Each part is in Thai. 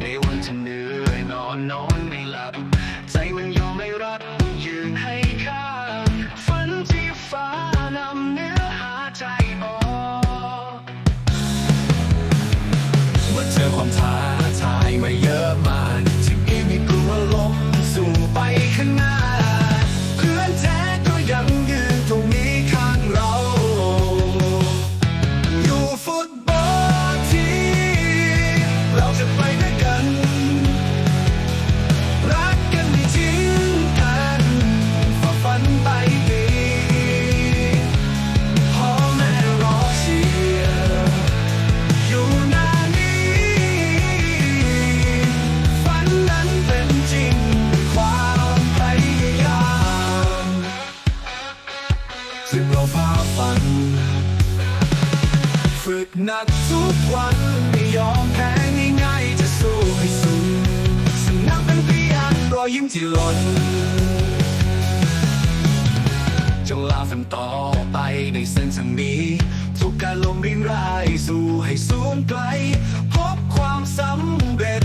ในวันที่เหนื่อยนอนนอนไม่หลับ ใจมันยอมไม่รับยืนให้ข้างฝันที่ฟ้านำเนื้อหาใจออกเมื่อเจอความท้าทายมาเยอะมากที่มีไม่กลัวล้มสู่ไปข้างหน้า ไม่ยอมแพ้ง่ายๆจะสู้ให้สุดสำนักเป็นพยานรอยยิ้มที่หล่นจงลาฝันต่อไปในเส้นทางนี้ ทุกการลมรินรายสู่ให้สูงไกล พบความสำเร็จ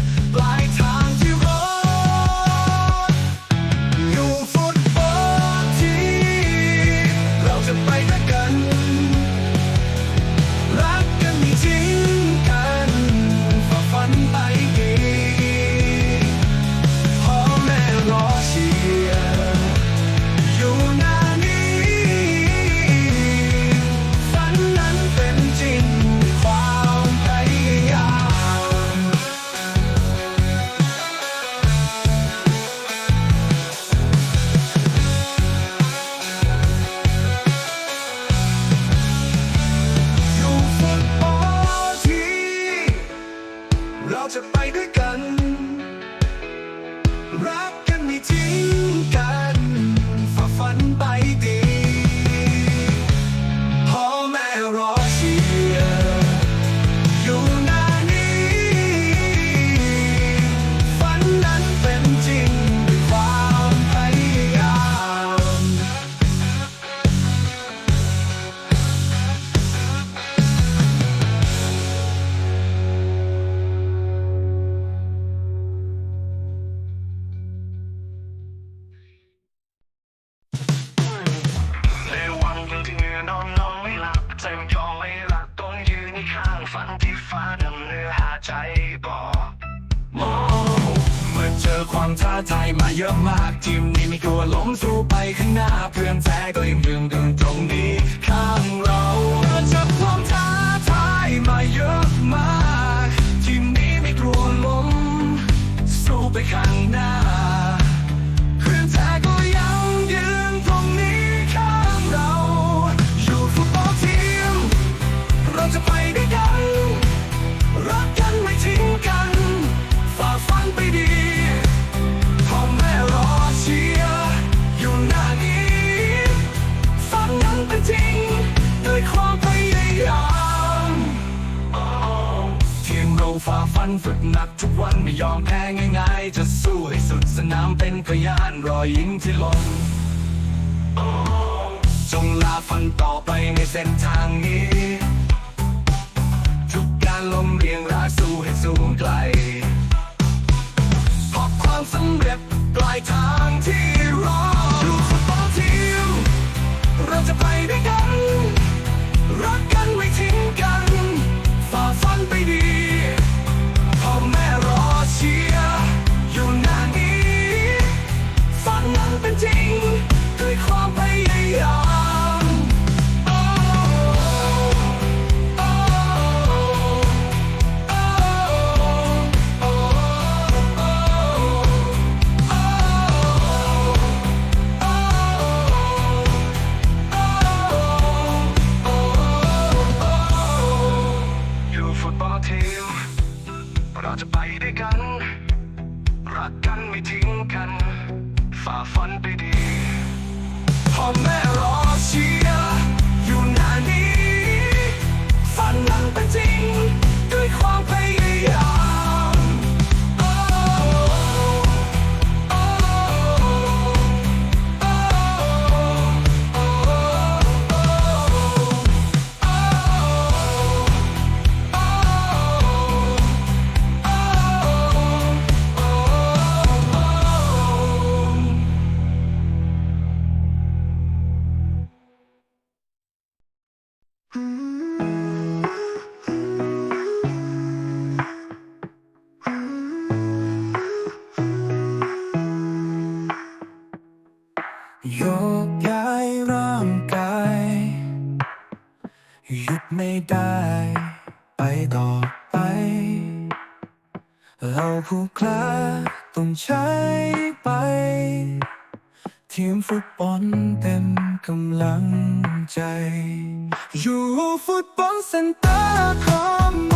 จะไปด้วยันที่ฟ้าดำเนื้อหาใจบอกมองเมื่อเจอความท้าทายมาเยอะมากทีมนี้ไม่กลัวล้มสู้ไปข้างหน้าเพื่อนแท้ก็ยังยืนตรงนี้ข้างเรา ฝึกหนักทุกวันไม่ยอมแพ้ง่ายๆ จะสู้ให้สุดสนามเป็นพยานรอยยิ้มที่ล่นจงลาฟันต่อไปในเส้นทางนี้ ทุกการลมเรียงรากสู้ให้สูงไกลพบความสำเร็จปลายทางที่รอดูฟุตบอลทีมเราจะไปด้วยกัน รักกันไม่ทิ้งกัน รักกันไม่ทิ้งกัน ฝ่าฟันไปดีพ่อแม่รอเชียร์อยู่นานี้ฝันนั้นเป็นจริง เราผู้กล้าต้องใช้ไป ทีมฟุตบอลเต็มกำลังใจ อยู่ฟุตบอลเซ็นเตอร์คอม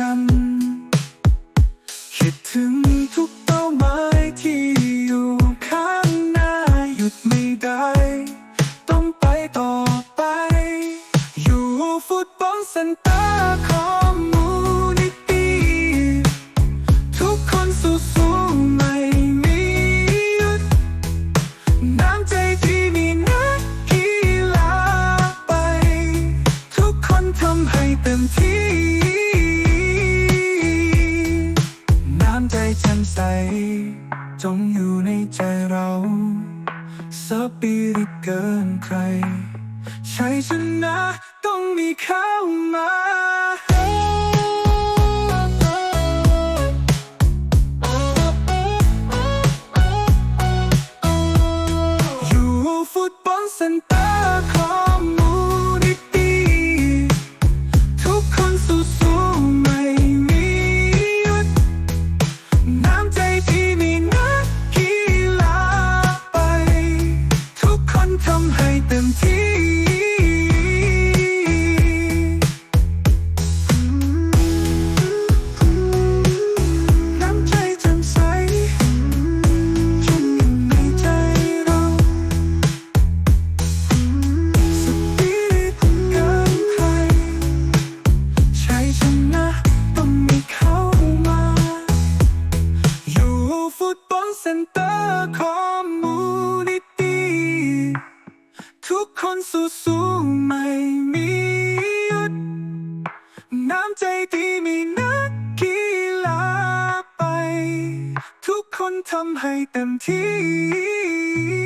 got ใคร ชัชนะต้องมีเข้ามาฟุตบอลเซนตอร์อมูนิตี้ทุกคนสู้ ทุกคนสู้สู้ไม่มีหยุด น้ำใจที่มีนักกีฬาไป ทุกคนทำให้เต็มที่